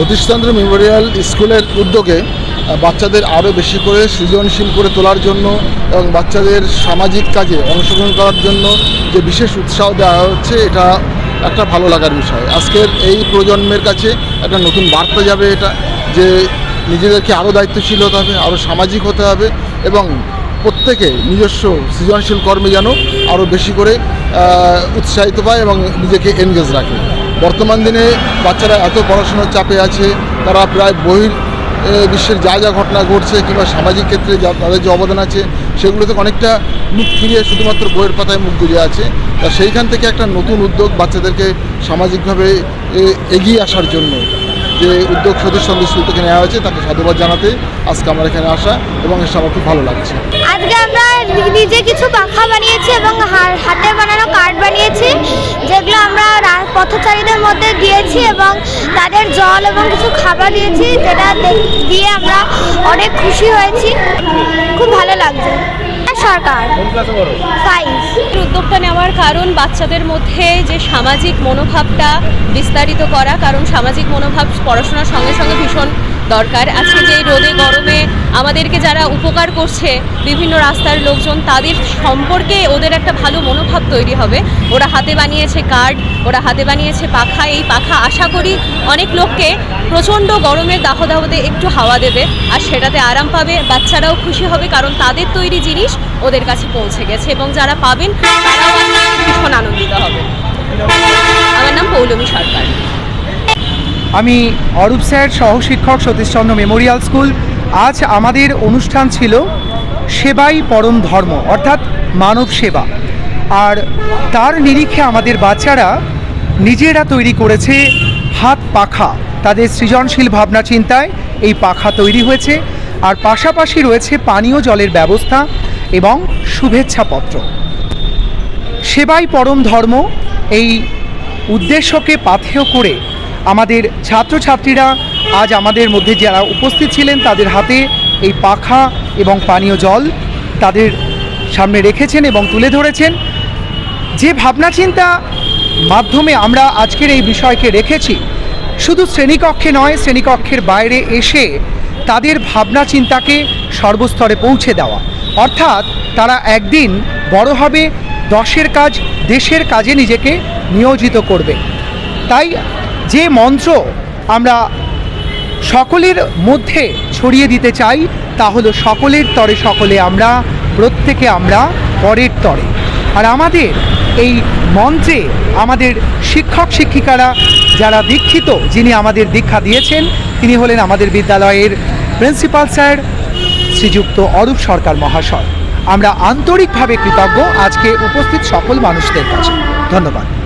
Satishchandra Memorial স্কুলের উদ্যোগে বাচ্চাদের আরও বেশি করে সৃজনশীল করে তোলার জন্য এবং বাচ্চাদের সামাজিক কাজে অংশগ্রহণ করার জন্য যে বিশেষ উৎসাহ দেওয়া হচ্ছে, এটা একটা ভালো লাগার বিষয়। আজকের এই প্রজন্মের কাছে একটা নতুন বার্তা যাবে এটা, যে নিজেদেরকে আরও দায়িত্বশীল হতে হবে, আরও সামাজিক হতে হবে এবং প্রত্যেকে নিজস্ব সৃজনশীল কর্মে যেন আরও বেশি করে উৎসাহিত পায় এবং নিজেকে এনগেজ রাখে। বর্তমান দিনে বাচ্চারা এত পড়াশোনার চাপে আছে, তারা প্রায় বহির বিশ্বের যা যা ঘটনা ঘটছে কিংবা সামাজিক ক্ষেত্রে যা তাদের যে অবদান আছে, সেগুলো থেকে অনেকটা মুখ ফিরিয়ে শুধুমাত্র বইয়ের পাতায় মুখ গুলিয়ে আছে। তা সেইখান থেকে একটা নতুন উদ্যোগ বাচ্চাদেরকে সামাজিকভাবে এগিয়ে আসার জন্য যে উদ্যোগ সতীশ চন্দ্র থেকে নেওয়া হয়েছে, তাকে সাধুবাদ জানাতে আজকে আমার এখানে আসা এবং এসে আমার খুব ভালো লাগছে। আজকে আমরা নিজে কিছু পাখা বানিয়েছি এবং হাতে বানানো কার্ড বানিয়েছি। যেগুলো আমরা পথচারীদের মধ্যে দিয়েছি এবং তাদের জল এবং কিছু খাবার দিয়েছি যেটা দিয়ে আমরা অনেক খুশি হয়েছি। খুব ভালো লাগছে। সরকার। উদ্যোগটা নেওয়ার কারণ বাচ্চাদের মধ্যে যে সামাজিক মনোভাবটা বিস্তারিত করা কারণ সামাজিক মনোভাব পড়াশোনার সঙ্গে সঙ্গে ভীষণ দরকার। আজকে যে এই রোদে গরমে আমাদেরকে যারা উপকার করছে বিভিন্ন রাস্তার লোকজন, তাদের সম্পর্কে ওদের একটা ভালো মনোভাব তৈরি হবে। ওরা হাতে বানিয়েছে কার্ড, ওরা হাতে বানিয়েছে পাখা। এই পাখা আশা করি অনেক লোককে প্রচণ্ড গরমের দাহ দাহতে একটু হাওয়া দেবে আর সেটাতে আরাম পাবে, বাচ্চারাও খুশি হবে কারণ তাদের তৈরি জিনিস ওদের কাছে পৌঁছে গেছে এবং যারা পাবেন, তারাও ভীষণ আনন্দিত হবে। আমার নাম পৌলমী সরকার। আমি অরূপ স্যার, সহশিক্ষক সতীশচন্দ্র মেমোরিয়াল স্কুল আজ আমাদের অনুষ্ঠান ছিল সেবাই পরম ধর্ম, অর্থাৎ মানব সেবা। আর তার নিরিখে আমাদের বাচ্চারা নিজেরা তৈরি করেছে হাত পাখা। তাদের সৃজনশীল ভাবনা চিন্তায় এই পাখা তৈরি হয়েছে। আর পাশাপাশি রয়েছে পানীয় জলের ব্যবস্থা এবং শুভেচ্ছাপত্র। সেবাই পরম ধর্ম এই উদ্দেশ্যকে পাথেয় করে আমাদের ছাত্রছাত্রীরা আজ আমাদের মধ্যে যারা উপস্থিত ছিলেন, তাদের হাতে এই পাখা এবং পানীয় জল তাদের সামনে রেখেছেন এবং তুলে ধরেছেন। যে ভাবনা চিন্তা মাধ্যমে আমরা আজকের এই বিষয়কে রেখেছি, শুধু শ্রেণীকক্ষে নয়, শ্রেণীকক্ষের বাইরে এসে তাদের ভাবনা চিন্তাকে সর্বস্তরে পৌঁছে দেওয়া। অর্থাৎ তারা একদিন বড় হবে, দশের কাজ, দেশের কাজে নিজেকে নিয়োজিত করবে। তাই যে মন্ত্র আমরা সকলের মধ্যে ছড়িয়ে দিতে চাই, তা হলো সকলের তরে সকলে আমরা, প্রত্যেকে আমরা পরের তরে। আর আমাদের এই মঞ্চে আমাদের শিক্ষক শিক্ষিকারা যারা দীক্ষিত, যিনি আমাদের দীক্ষা দিয়েছেন, তিনি হলেন আমাদের বিদ্যালয়ের প্রিন্সিপাল স্যার শ্রীযুক্ত অরূপ সরকার মহাশয়। আমরা আন্তরিকভাবে কৃতজ্ঞ, আজকে উপস্থিত সকল মানুষদের কাছে। ধন্যবাদ।